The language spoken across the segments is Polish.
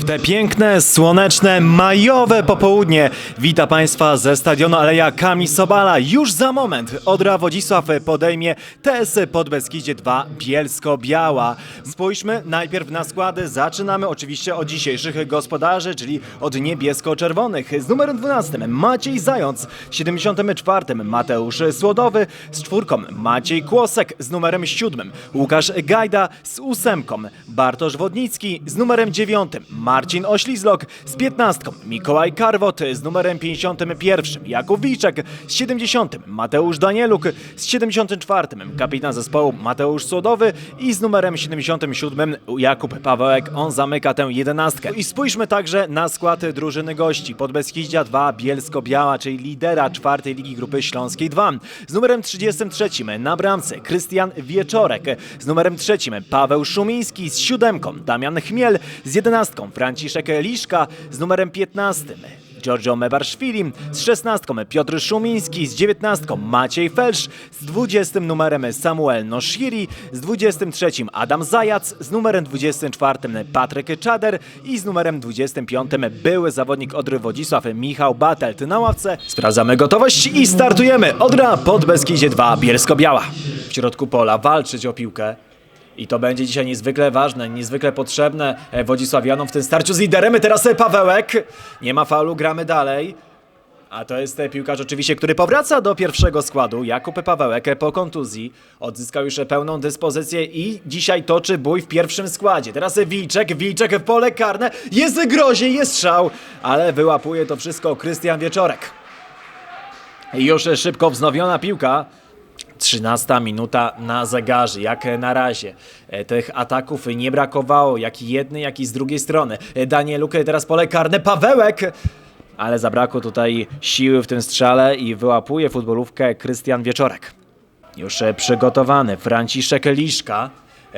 W te piękne, słoneczne, majowe popołudnie wita Państwa ze stadionu Aleja Kami Sobala. Już za moment Odra Wodzisław podejmie TS Podbeskidzie 2 Bielsko-Biała. Spójrzmy najpierw na składy. Zaczynamy oczywiście od dzisiejszych gospodarzy, czyli od niebiesko-czerwonych. Z numerem 12 Maciej Zając, z 74 Mateusz Słodowy, z czwórką Maciej Kłosek, z numerem 7 Łukasz Gajda, z ósemką Bartosz Wodnicki, z numerem 9 Marcin Oślizlok, z 15 Mikołaj Karwot, z numerem 51 Jakub Wilczek, z 70 Mateusz Danieluk, z 74 kapitan zespołu Mateusz Słodowy i z numerem 77 Jakub Pawełek. On zamyka tę jedenastkę. I spójrzmy także na skład drużyny gości. Podbeskidzia 2 Bielsko-Biała, czyli lidera czwartej Ligi Grupy Śląskiej 2. Z numerem 33 na bramce Krystian Wieczorek, z numerem 3 Paweł Szumiński, z siódemką Damian Chmiel, z jedenastką Franciszek Liszka, z numerem 15 Giorgio Mebarszwili, z 16 Piotr Szumiński, z 19 Maciej Felsz, z 20 numerem Samuel Noshiri, z 23 Adam Zajac, z numerem 24 Patryk Czader i z numerem 25 były zawodnik Odry Wodzisław Michał Batelt na ławce. Sprawdzamy gotowość i startujemy. Odra pod Beskidzie 2 Bielsko-Biała. W środku pola walczyć o piłkę. I to będzie dzisiaj niezwykle ważne, niezwykle potrzebne e, Wodzisławianom w tym starciu z liderem. Teraz e, Pawełek. Nie ma faulu, gramy dalej. A to jest e, piłkarz oczywiście, który powraca do pierwszego składu. Jakub Pawełek po kontuzji odzyskał już pełną dyspozycję i dzisiaj toczy bój w pierwszym składzie. Teraz Wilczek, Wilczek w pole karne. Jest grozie, jest strzał, ale wyłapuje to wszystko Krystian Wieczorek. I już szybko wznowiona piłka. 13 minuta na zegarze, jak na razie. E, Tych ataków nie brakowało, jak i jednej, jak i z drugiej strony. E, Danieluk e, teraz pole karne, Pawełek! Ale zabrakło tutaj siły w tym strzale i wyłapuje futbolówkę Krystian Wieczorek. Już przygotowany Franciszek Liszka.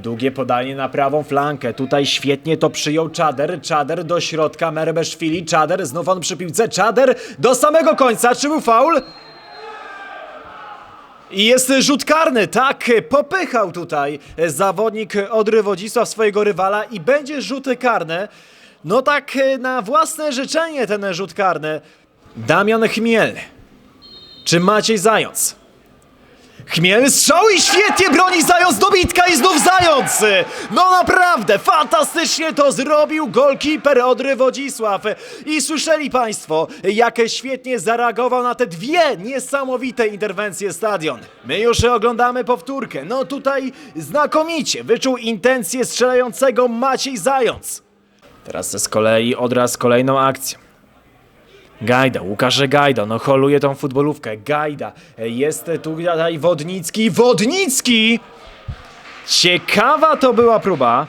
Długie podanie na prawą flankę. Tutaj świetnie to przyjął Czader. Czader do środka, Merbeszwili. Czader, znów on przy piłce. Czader do samego końca. Czy był faul? I jest rzut karny, tak, popychał tutaj zawodnik Odry Wodzisław swojego rywala i będzie rzut karny. No tak na własne życzenie ten rzut karny. Damian Chmiel. Czy Maciej Zając? Chmiel strzał i świetnie broni Zając dobitka i znów Zając! No naprawdę, fantastycznie to zrobił golkiper Odry Wodzisław. I słyszeli Państwo, jak świetnie zareagował na te dwie niesamowite interwencje stadion. My już oglądamy powtórkę. No tutaj znakomicie wyczuł intencję strzelającego Maciej Zając. Teraz z kolei Odra z kolejną akcją. Gajda, Łukasz Gajda, no holuje tą futbolówkę. Gajda, jest tu tutaj Wodnicki. Wodnicki! Ciekawa to była próba.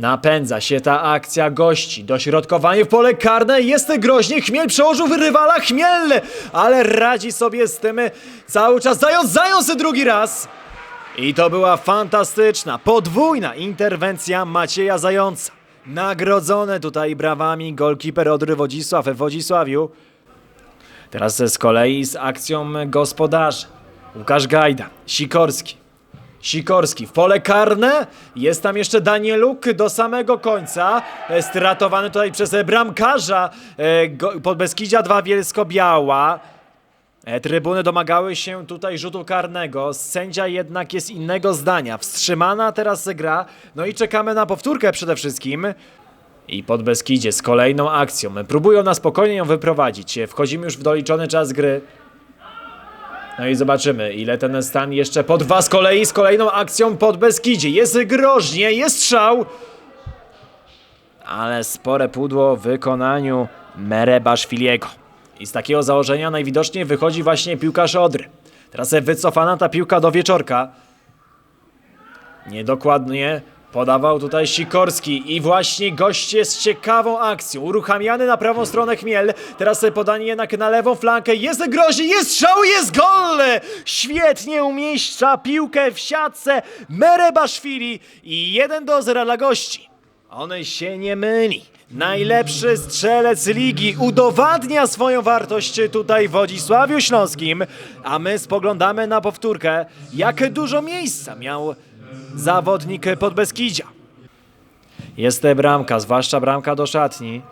Napędza się ta akcja gości. Dośrodkowanie w pole karne. Jest groźnie. Chmiel przełożył rywala. Chmiel! Ale radzi sobie z tym cały czas. Zając, zając drugi raz. I to była fantastyczna, podwójna interwencja Macieja Zająca. Nagrodzone tutaj brawami golkiper Odry Wodzisław w Wodzisławiu. Teraz z kolei z akcją gospodarzy. Łukasz Gajda, Sikorski. Sikorski w pole karne. Jest tam jeszcze Danieluk do samego końca. Stratowany tutaj przez bramkarza e, Podbeskidzia 2 Bielsko-Biała. E, Trybuny domagały się tutaj rzutu karnego. Sędzia jednak jest innego zdania. Wstrzymana teraz gra. No i czekamy na powtórkę przede wszystkim. I pod Beskidzie z kolejną akcją. Próbują na spokojnie ją wyprowadzić. Wchodzimy już w doliczony czas gry. No i zobaczymy, ile ten stan jeszcze podwa z kolei z kolejną akcją pod Beskidzie. Jest groźnie, jest strzał. Ale spore pudło w wykonaniu Merebaszwiliego. I z takiego założenia najwidoczniej wychodzi właśnie piłkarz Odry. Teraz wycofana ta piłka do wieczorka. Niedokładnie podawał tutaj Sikorski i właśnie goście z ciekawą akcją. Uruchamiany na prawą stronę Chmiel. Teraz podanie jednak na lewą flankę. Jest groźnie, jest strzał, jest gol! Świetnie umieszcza piłkę w siatce Merebaszwili i 1 do 0 dla gości. On się nie myli. Najlepszy strzelec ligi udowadnia swoją wartość tutaj w Wodzisławiu Śląskim, a my spoglądamy na powtórkę, jak dużo miejsca miał zawodnik Podbeskidzia. Jest bramka, zwłaszcza bramka do szatni.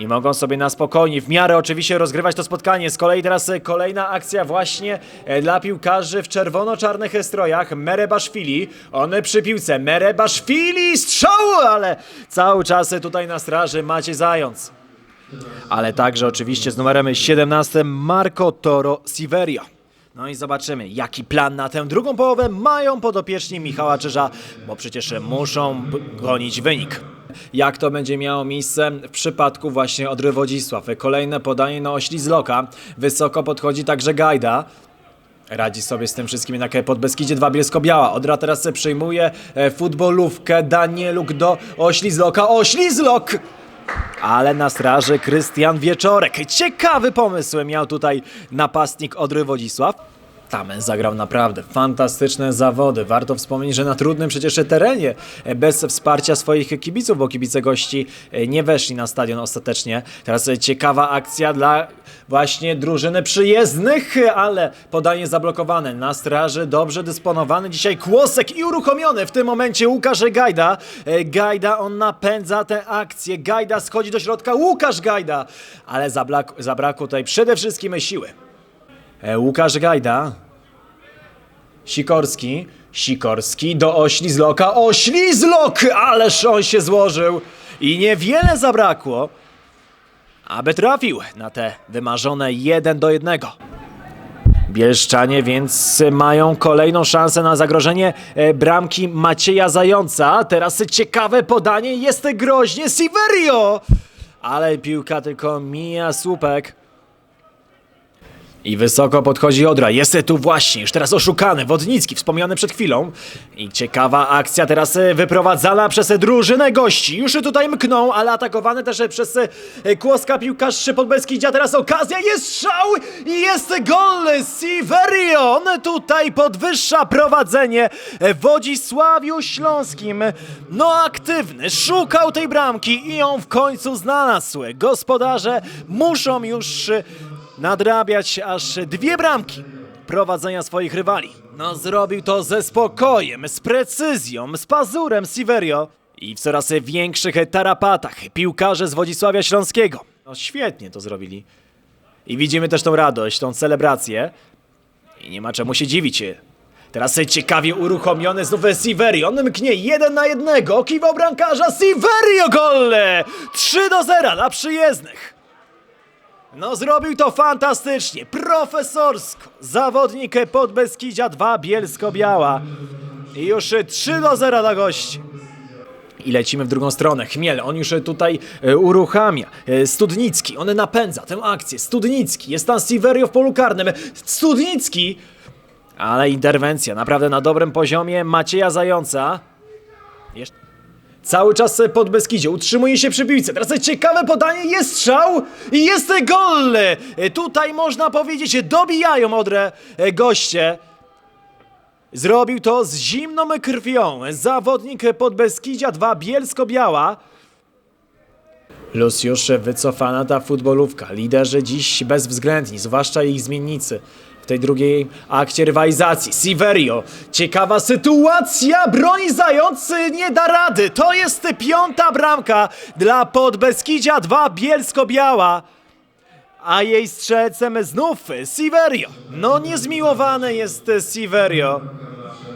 I mogą sobie na spokojnie, w miarę oczywiście rozgrywać to spotkanie. Z kolei teraz e, kolejna akcja właśnie e, dla piłkarzy w czerwono-czarnych strojach. Merebaszwili, on przy piłce. Merebaszwili, strzał, ale cały czas tutaj na straży Maciej Zając. Ale także oczywiście z numerem 17 Marco Toro Siverio. No i zobaczymy, jaki plan na tę drugą połowę mają podopieczni Michała Czyża, bo przecież muszą gonić wynik. Jak to będzie miało miejsce w przypadku właśnie Odry Wodzisław? Kolejne podanie na ośli z loka. Wysoko podchodzi także Gajda. Radzi sobie z tym wszystkim jednak pod Beskidzie 2 Bielsko-Biała. Odra teraz przyjmuje e, futbolówkę. Danieluk do Oślizloka. Oślizlok! Ale na straży Krystian Wieczorek. Ciekawy pomysł miał tutaj napastnik Odry Wodzisław. Tam zagrał naprawdę fantastyczne zawody. Warto wspomnieć, że na trudnym przecież terenie, e, bez wsparcia swoich kibiców, bo kibice gości e, nie weszli na stadion ostatecznie. Teraz e, ciekawa akcja dla właśnie drużyny przyjezdnych, ale podanie zablokowane. Na straży dobrze dysponowany dzisiaj Kłosek i uruchomiony w tym momencie Łukasz Gajda. Gajda, on napędza tę akcję. Gajda schodzi do środka. Łukasz Gajda, ale zabrakło tutaj przede wszystkim siły. E, Łukasz Gajda. Sikorski. Sikorski do Oślizloka. Oślizlok! Ależ on się złożył. I niewiele zabrakło, aby trafił na te wymarzone 1 do 1. Bielszczanie więc mają kolejną szansę na zagrożenie e, bramki Macieja Zająca. Teraz ciekawe podanie, jest groźnie Siverio! Ale piłka tylko mija słupek. I wysoko podchodzi Odra. Jest tu właśnie, już teraz oszukany, Wodnicki, wspomniany przed chwilą. I ciekawa akcja teraz e, wyprowadzana przez drużynę gości. Już tutaj mkną, ale atakowany też przez e, Kłoska piłkarz Podbeskidzia. Teraz okazja, jest strzał i jest gol Siverio. On tutaj podwyższa prowadzenie w Wodzisławiu Śląskim. No aktywny, szukał tej bramki i ją w końcu znalazł. Gospodarze muszą już e, nadrabiać aż dwie bramki prowadzenia swoich rywali. No zrobił to ze spokojem, z precyzją, z pazurem Siverio i w coraz większych tarapatach piłkarze z Wodzisławia Śląskiego. No świetnie to zrobili. I widzimy też tą radość, tą celebrację. I nie ma czemu się dziwić. Teraz ciekawie uruchomiony znów Siverio. Mknie jeden na jednego. Kiwał brankarza. Siverio gol! 3 do 0 dla przyjezdnych. No zrobił to fantastycznie, profesorsko. Zawodnik Podbeskidzia 2 Bielsko-Biała. I już 3 do 0 dla gości. I lecimy w drugą stronę. Chmiel, on już tutaj e, uruchamia. E, Studnicki, on napędza tę akcję. Studnicki, jest tam Siverio w polu karnym. Studnicki! Ale interwencja naprawdę na dobrym poziomie Macieja Zająca. Jeszcze... Cały czas pod Beskidzie, utrzymuje się przy piłce. Teraz ciekawe podanie, jest strzał i jest gol! E, Tutaj można powiedzieć, dobijają Odrę e, goście. Zrobił to z zimną krwią. Zawodnik Podbeskidzia 2 Bielsko-Biała. Już wycofana ta futbolówka. Liderzy dziś bezwzględni, zwłaszcza ich zmiennicy. W tej drugiej akcie rywalizacji. Siverio. Ciekawa sytuacja. Broni zając. Nie da rady. To jest piąta bramka dla Podbeskidzia 2 Bielsko-Biała. A jej strzelcem znów Siverio. No niezmiłowany jest Siverio.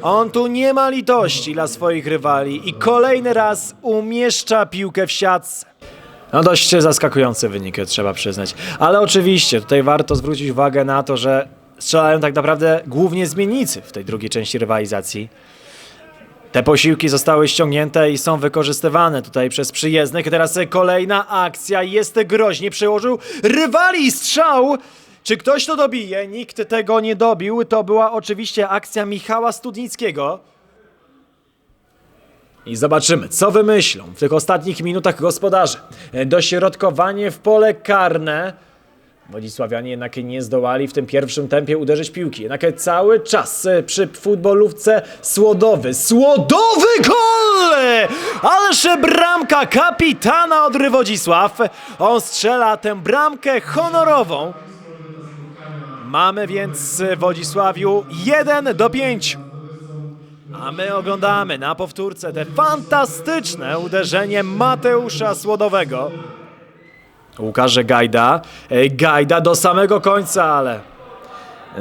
On tu nie ma litości dla swoich rywali i kolejny raz umieszcza piłkę w siatce. No dość zaskakujący wynik, trzeba przyznać. Ale oczywiście tutaj warto zwrócić uwagę na to, że strzelają tak naprawdę głównie zmiennicy w tej drugiej części rywalizacji. Te posiłki zostały ściągnięte i są wykorzystywane tutaj przez przyjezdnych. Teraz kolejna akcja. Jest groźnie. Przełożył rywali strzał. Czy ktoś to dobije? Nikt tego nie dobił. To była oczywiście akcja Michała Studnickiego. I zobaczymy, co wymyślą w tych ostatnich minutach gospodarze. Dośrodkowanie w pole karne. Wodzisławianie jednak nie zdołali w tym pierwszym tempie uderzyć piłki. Jednak cały czas e, przy futbolówce Słodowy. Słodowy gol! Ależ bramka kapitana Odry Wodzisław. On strzela tę bramkę honorową. Mamy więc w Wodzisławiu 1 do 5. A my oglądamy na powtórce te fantastyczne uderzenie Mateusza Słodowego. Łukasz Gajda. Gajda do samego końca, ale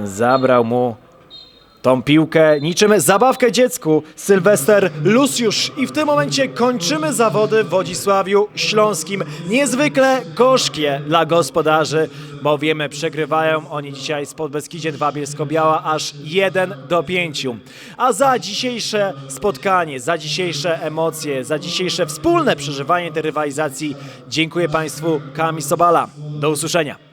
zabrał mu tą piłkę niczym zabawkę dziecku Sylwester Luciusz i w tym momencie kończymy zawody w Wodzisławiu Śląskim. Niezwykle gorzkie dla gospodarzy, bo wiemy przegrywają oni dzisiaj z Podbeskidzie 2 Bielsko-Biała aż 1 do 5. A za dzisiejsze spotkanie, za dzisiejsze emocje, za dzisiejsze wspólne przeżywanie tej rywalizacji dziękuję Państwu Kami Sobala. Do usłyszenia.